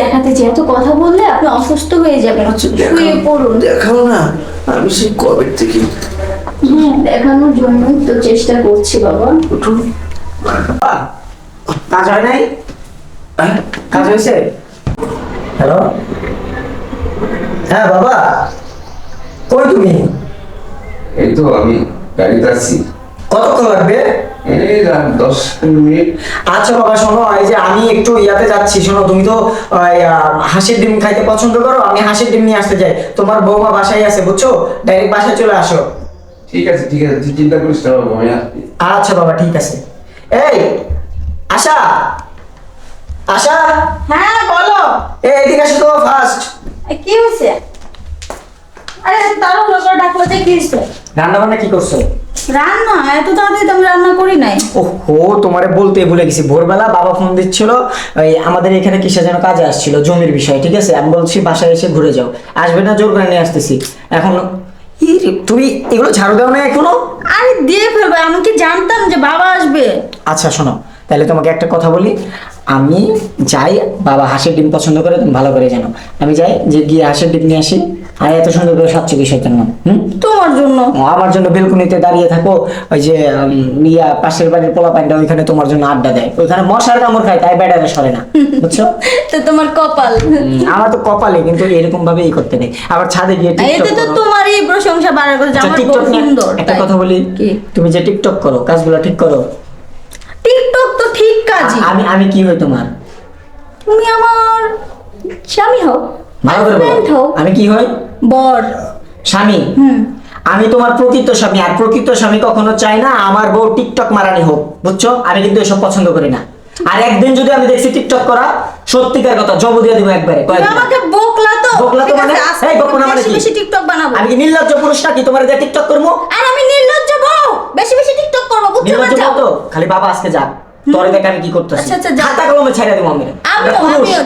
দেখাতে চাই এত কথা বললে আপনি অসুস্থ হয়ে যাবেন। আচ্ছা শুয়ে পড়ুন। দেখাও না আমি সেই কবে থেকে? হ্যাঁ দেখানোর জন্যই তো চেষ্টা করছি বাবা। উঠুন। কাজ হয় নাই? হ্যাঁ? কাজ হয়েছে? হ্যালো? হ্যাঁ বাবা। কই তুমি? এই তো আমি গাড়িতে আছি কতক্ষণ লাগবে? আচ্ছা বাবা শোনো এই যে আমি একটু ইয়াতে যাচ্ছি শোনো তুমি তো হাঁসের ডিম খাইতে পছন্দ করো আমি হাঁসের ডিম নিয়ে আসতে যাই। তোমার বৌমা বাসায় আছে বুঝছ? ডাইরেক্ট বাসায় চলে আসো। ঠিক আছে ঠিক আছে তুই চিন্তা করিস না বাবা আমি আচ্ছা বাবা ঠিক আছে। এই আশা? আশা? হ্যাঁ বলো। এই এদিকে আসো তো ফার্স্ট কি হয়েছে আরে তাড়াহুড়ো করে ডাকলো যে কি হয়েছে রান্না বান্না কি করছ? রান্না? এত তাড়াতাড়ি তো আমি রান্না করি নাই। ওহো তোমারে বলতে ভুলে গেছি। ভোরবেলা বাবা ফোন দিচ্ছিল ওই আমাদের এখানে কিসে যেন কাজে আসছিল জমির বিষয় ঠিক আছে? আমি বলছি বাসায় এসে ঘুরে যাও। আসবে না জোর করে নিয়ে আসতেছি। এখন তুমি এগুলো ঝাড়ু দাও না এখনও? আরে দিয়ে ফেলবে আমি কি জানতাম যে বাবা আসবে? আচ্ছা শোনো তাহলে তোমাকে একটা কথা বলি। আমি যাই বাবা হাঁসের ডিম পছন্দ করে তুমি ভালো করে জানো। আমি যাই যে গিয়ে হাঁসের ডিম নিয়ে আসি। আর এত সুন্দর করে সাচ্ছি বিষয় জন্য? হুম? তোমার জন্য। আমার জন্য বেলকুনিতে দাঁড়িয়ে থাকো ওই যে ইয়া পাশের বাড়ির পোলা পাইনটা ওইখানে তোমার জন্য আড্ডা দেয়। ওইখানে মশার কামড় খায় তাই বেড়ারে সরে না বুঝছ? তো তোমার কপাল। আমার তো কপালে কিন্তু এরকম ভাবে ই করতে নেই। আবার ছাদে গিয়ে এতে তো তোমারই প্রশংসা বাড়ার আচ্ছা, আমার টিকটক নিয়ে সুন্দর একটা কথা বলি তুমি যে টিকটক করো কাজগুলো ঠিক করো? টিকটক তো ঠিক কাজই। আমি আমি কি হই তোমার? তুমি আমার স্বামী হও। ভালো করে বলো। আমি কি হই? বর। স্বামী। আমি তোমার প্রকৃত স্বামী আর প্রকৃত স্বামী কখনো চাই না আমার বউ টিকটক মারানি হোক বুঝছ? আমি কিন্তু এসব পছন্দ করি না। আর একদিন যদি আমি দেখছি টিকটক করা সত্যিকার কথা জব দিয়ে দিব একবারে আমাকে বকলা তো। বকলা তো মানে? এই, বকলা মানে বেশি কি? বেশি টিকটক বানাবো। আমি কি নির্লজ্জ পুরুষ নাকি? তোমার দিয়ে টিকটক করব? আর আমি নির্লজ্জ বউ। বেশি বেশি টিকটক করব বুঝতে নির্লজ্জ খালি বাবা আজকে যাক। তোরে দেখ আমি কি করতেছি? আচ্ছা, আচ্ছা। খাতা কলমে ছেড়ে দেবো আমি।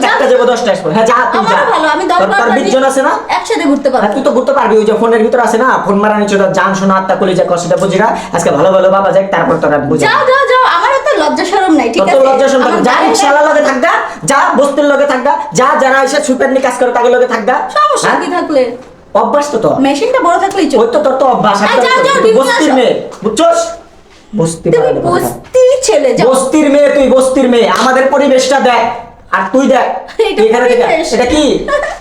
একটা যাব দশটা আসব হ্যাঁ যা তুই যা। ভালো আমি তোর তোর পড়লে আছে না? একসাথে ঘুরতে আর পারব তুই তো ঘুরতে পারবি ওই যে ফোনের ভিতর আছে না? ফোন মারা নিচে জান শোনা আত্মা কলি যা কষ্টটা বুঝি না? আজকে ভালো ভালো বাবা যাক তারপর তোরা বুঝা যাও যাও যাও আমার তো লজ্জা শরম নাই ঠিক আছে তো লজ্জা আমার যা রিক্সাওয়ালার লগে। থাকগা যা বস্তির লগে থাকগা যা যারা এসে সুপার নি কাজ করে তাদের লগে থাকগা সমস্যা হ্যাঁ? কি থাকলে? অভ্যাস তো তোর। মেশিনটা বড় থাকলেই ওই তো তোর তো অভ্যাস নিয়ে বস্তির। মেয়ে বুঝছস? বস্তি তুমি বস্তির ছেলে বস্তির মেয়ে তুই বস্তির মেয়ে। আমাদের পরিবেশটা দেখ। আর তুই দেখ। এখানে এটা কি?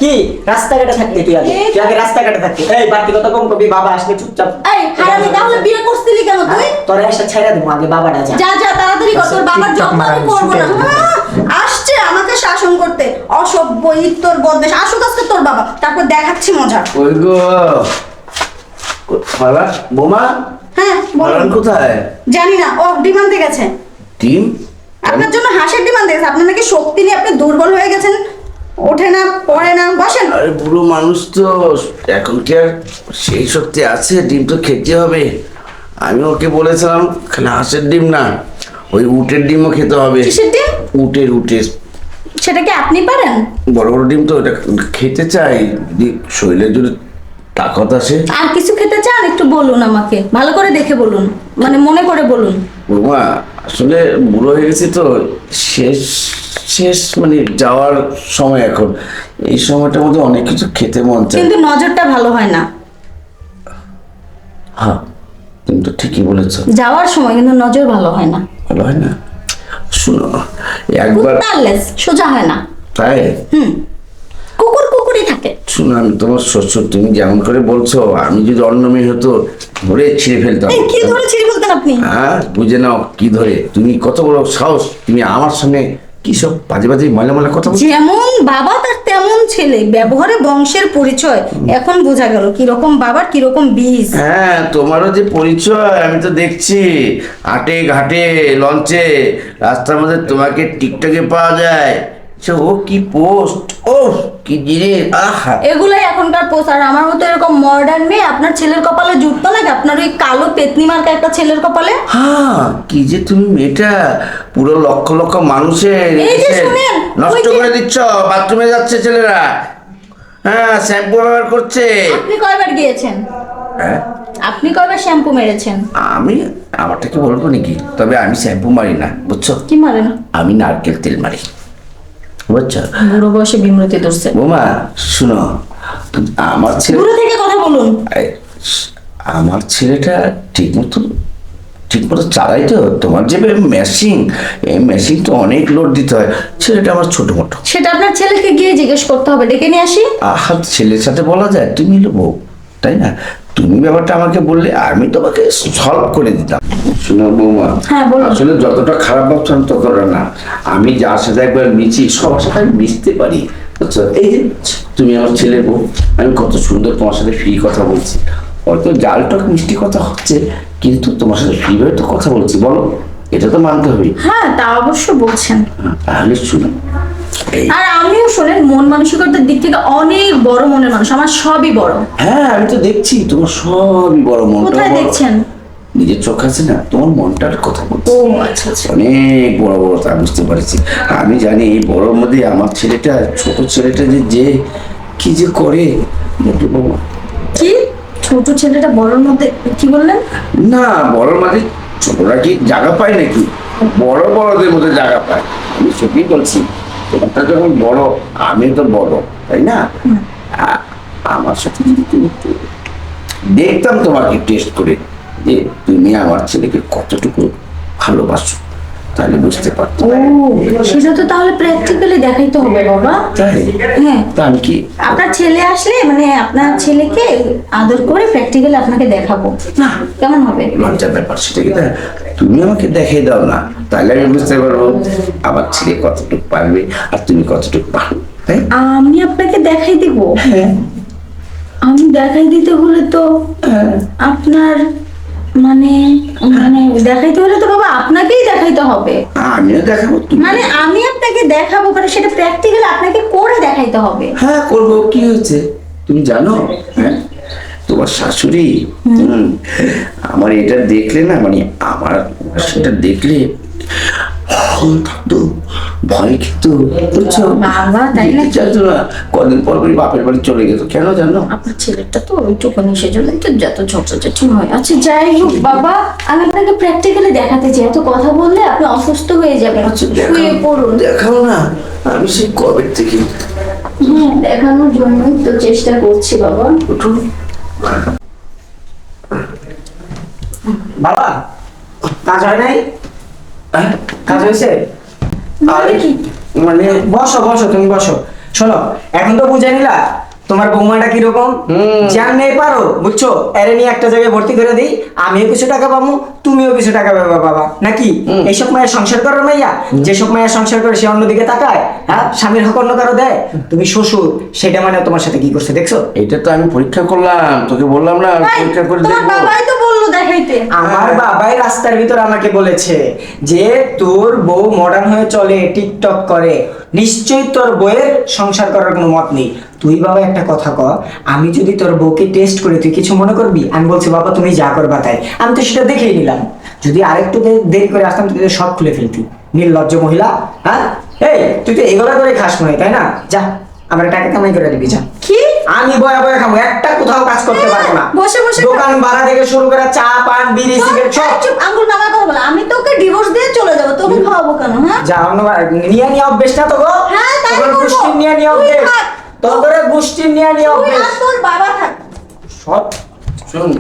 কি? রাস্তাঘাটে তুই আগে। তুই আগে রাস্তাঘাটে এই বাড়তি কথা কম কবি বাবা আসলে চুপচাপ। এই হারামি তাহলে বিয়ে করছিলি কেন তুই? তোর এসে ছেড়ে দেবো আগে বাবাটা যা। যা যা তাড়াতাড়ি কর তোর বাবার যত্ন আমি করব না। আসছে আমাকে শাসন করতে। অসভ্য ইত্তর বদমেশ। আসুক আজকে তোর বাবা তারপর দেখাচ্ছি মজা। ওই গো। মালা বোমা? হ্যাঁ বলুন কোথায়? জানি না ও ডিমান্ডে গেছে। টিম আপনার জন্য হাসির ডিমান্ড দেখেছে আপনার নাকি শক্তি নিয়ে আপনি দুর্বল হয়ে গেছেন। ওঠে না পড়ে না বসেন। আরে বুড়ো মানুষ তো এখন কি আর সেই শক্তি আছে? ডিম তো খেতে হবে। আমি ওকে বলেছিলাম খালি হাঁসের ডিম না ওই উটের ডিমও খেতে হবে। কিসের ডিম? উটের উটের। সেটা কি আপনি পারেন? বড় বড় ডিম তো এটা খেতে চাই। শরীরের শরীরে যদি তাকত আসে আর কিছু খেতে চান? একটু বলুন আমাকে। ভালো করে দেখে বলুন। মানে মনে করে বলুন। বৌমা আসলে বুড়ো হয়ে গেছি তো। শেষ শেষ মানে যাওয়ার সময় এখন। এই সময়টার মধ্যে অনেক কিছু খেতে মন চায়। কিন্তু নজরটা ভালো হয় না। হ্যাঁ তুমি তো ঠিকই বলেছ। যাওয়ার সময় কিন্তু নজর ভালো হয় না। ভালো হয় না? শুনো একবার সোজা হয় না। তাই? হুম। শুনো আমি তোমার শ্বশুর তুমি যেমন করে বলছো আমি যদি অন্য মেয়ে হতো ধরে ছিঁড়ে ফেলতাম। কি ধরে ছিঁড়ে ফেলতেন আপনি? হ্যাঁ বুঝে নাও কি ধরে। তুমি কত বড় সাহস তুমি আমার সঙ্গে কি সব বাজে বাজে ময়লা ময়লা কথা বলছো? যেমন বাবা তার তেমন ছেলে। ব্যবহারে বংশের পরিচয়। এখন বোঝা গেল কীরকম বাবার কীরকম বীজ। হ্যাঁ তোমারও যে পরিচয় আমি তো দেখছি। হাটে ঘাটে লঞ্চে রাস্তার মধ্যে তোমাকে টিকটকে পাওয়া যায়। সে ও কি পোস্ট? ও কি জিনিস? আহা। এগুলাই এখনকার পোস্ট। আর আমার মতো এরকম মডার্ন মেয়ে আপনার ছেলের কপালে জুটতো নাকি? আপনার ওই কালো পেতনি মার্কা একটা ছেলের কপালে? হ্যাঁ কি যে তুমি মেয়েটা পুরো লক্ষ লক্ষ মানুষের নষ্ট করে দিচ্ছ বাথরুমে যাচ্ছে ছেলেরা। হ্যাঁ শ্যাম্পু ব্যবহার করছে। আপনি কয়বার গিয়েছেন? হ্যাঁ। আপনি কয়বার শ্যাম্পু মেরেছেন? আমি আমারটাকে বলব নাকি? তবে আমি শ্যাম্পু মারি না বুঝছ? কি মারেন? আমি নারকেল তেল মারি। বুঝছ? বুড়ো বয়সে বিমৃতি ধরছে। বৌমা শুনো আমার ছেলে দূরে থেকে কথা বলুন। আমার ছেলেটা ঠিক মতো ঠিক মতো চালাই তো। তোমার যে মেশিন এই মেশিন তো অনেক লোড দিতে হয়। ছেলেটা আমার ছোট মোটো। সেটা আপনার ছেলেকে গিয়ে জিজ্ঞেস করতে হবে। ডেকে নিয়ে আসি। আহা ছেলের সাথে বলা যায়? তুমি বউ। তাই না? তুমি ব্যাপারটা আমাকে বললে আমি তোমাকে সলভ করে দিতাম। শোনো বৌমা হ্যাঁ, আসলে যতটা খারাপ ততটা না। আমি যার সাথে একবার মিছি সবার সাথে আমি মিশতে পারি। এই যে তুমি আমার ছেলে বউ আমি কত সুন্দর তোমার সাথে ফ্রি কথা বলছি। হয়তো জালটক মিষ্টি কথা হচ্ছে কিন্তু তোমার সাথে ফ্রি ভাবে তো কথা বলছি বলো। এটা তো মানতে হবে। হ্যাঁ তা অবশ্য বলছেন। তাহলে শুনো। আর আমিও শোনেন মন মানসিকতার দিক থেকে অনেক বড় মনের মানুষ আমার সবই বড়। হ্যাঁ আমি তো দেখছি তোমার সবই বড় মনটা কোথায় দেখছেন? নিজের চোখ আছে না তোমার মনটার কথা বলছি। আচ্ছা আচ্ছা। অনেক বড় বড় তা বুঝতে পারছি। আমি জানি এই বড়র মধ্যে আমার ছেলেটা ছোট ছেলেটা যে যে কি যে করে কি? ছোট ছেলেটা বড়র মধ্যে কি বললেন? না বড়র মাঝে ছোটরা কি জায়গা পায় নাকি? বড় বড়দের মধ্যে জায়গা পায়। আমি সত্যি বলছি তোমারটা যখন বড়, আমি তো বড়, তাই না? আমার সাথে যদি তুমি দেখতাম তোমাকে টেস্ট করে, যে তুমি আমার ছেলেকে কতটুকু ভালোবাসো। তাহলে বুঝতে পারতাম। ও সেটা তো তাহলে প্র্যাকটিক্যালি দেখাইতে হবে বাবা। হ্যাঁ। তা আমি কি আপনার ছেলে আসলে মানে আপনার ছেলেকে আদর করে প্র্যাকটিক্যালি আপনাকে দেখাবো। না। কেমন হবে? লজ্জার ব্যাপার সেটা কি? তুমি আমাকে দেখাই দাও না। তাহলে আমি বুঝতে পারব আমার ছেলে কতটুকু পারবে আর তুমি কতটুকু তাই? আমি আপনাকে দেখাই দিব? আমি দেখাই দিতে হলে তো আপনার মানে মানে দেখাইতে হলে তো আপনাকেই দেখাইতে হবে। আমিও দেখাবো তুমি মানে আমি আপনাকে দেখাবো মানে সেটা প্র্যাকটিক্যাল আপনাকে করে দেখাইতে হবে। হ্যাঁ করব। কি হয়েছে? তুমি জানো? হ্যাঁ? তোমার শাশুড়ি হুম, আমার এটা দেখলে না মানে আমার সেটা দেখলে থাকতো ভয় খেত। বুঝছ? বাবা, তাই নাকি? চাইতো না কদিন পর পরই বাপের বাড়ি চলে যেত কেন জানো? আপনার ছেলেটা তো ওইটুকুনি সেজন্য তো যত ঝগড়াঝাটি হয়। আচ্ছা যাই হোক বাবা আমি আপনাকে প্র্যাকটিক্যালি দেখাতে চাই। এত কথা বললে আপনি অসুস্থ হয়ে যাবেন। আচ্ছা শুয়ে পড়ুন। দেখাও না আমি সেই কবে থেকে? হ্যাঁ দেখানোর জন্যই তো চেষ্টা করছি বাবা। উঠুন। বাবা কাজ হয় নাই? কাজ হয়েছে? মানে বসো বসো তুমি বসো। শোনো এখন তো বুঝে নিলা তোমার বৌমাটা কীরকম হুম। জানলে পারো বুঝছ? এরে নিয়ে একটা জায়গায় ভর্তি করে দিই আমিও কিছু টাকা পাবো তুমিও কিছু টাকা পাবা বাবা নাকি? এইসব মায়ের সংসার করো মাইয়া। যেসব মায়ের সংসার করে সে অন্যদিকে তাকায় হ্যাঁ? স্বামীর হক অন্য কারও দেয়। তুমি শ্বশুর সেটা মানে তোমার সাথে কি করছে দেখছ? এটা তো আমি পরীক্ষা করলাম তোকে বললাম না পরীক্ষা করে দেখব। বাবাই তো বলল দেখাইতে। আমার বাবাই রাস্তার ভিতর আমাকে বলেছে যে তোর বউ মডার্ন হয়ে চলে টিকটক করে। নিশ্চয়ই তোর বউয়ের সংসার করার কোনো মত নেই। তুই বাবা একটা কথা ক আমি যদি তোর বউকে টেস্ট করে তুই কিছু মনে করবি? আমি বলছি বাবা তুমি যা করবা তাই। আমি তো সেটা দেখেই নিলাম। যদি আরেকটু দেরি করে আসতাম তুই সব খুলে ফেলতি। নির্লজ্জ মহিলা হ্যাঁ? এই তুই তো এগুলো করে খাস মনে তাই না? যা আমার টাকা কামাই করে দিবি যা। কি? আমি বয়া বয়া খাব একটা কোথাও কাজ করতে পারব না। বসে বসে। দোকান ভাড়া থেকে শুরু করে চা পান বিড়ি সিগারেট সব। চুপ আঙ্গুল নামা বলে। আমি তোকে ডিভোর্স দিয়ে চলে যাব তোকে খাওয়াবো কেন হ্যাঁ? যা অন্য নিয়ে নিয়ে অভ্যেসটা তো গো। হ্যাঁ, তাই করব। গোষ্ঠীর নিয়ে নিয়ে অভ্যেস। নিয়ে নিয়ে তুই আর তোর বাবা থাক। সব শোন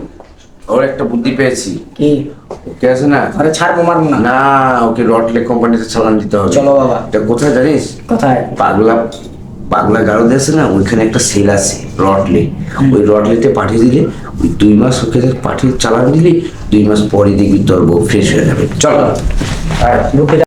ওর একটা বুদ্ধি পেয়েছি। কি? ওকে আছে না? আরে ছাড়বো মারবো না। না ওকে রটলে কোম্পানিতে চালান দিতে হবে। চলো বাবা। এটা কোথায় জানিস? কোথায়? পাগলা পাগলা গারদে আছে না? ওইখানে একটা সেল আছে রটলে ওই রটলেতে পাঠিয়ে দিলে ওই দুই মাস ওকে পাঠিয়ে চালান দিলে দুই মাস পরে দেখবি তোর বউ ফ্রেশ হয়ে যাবে। চলো। আর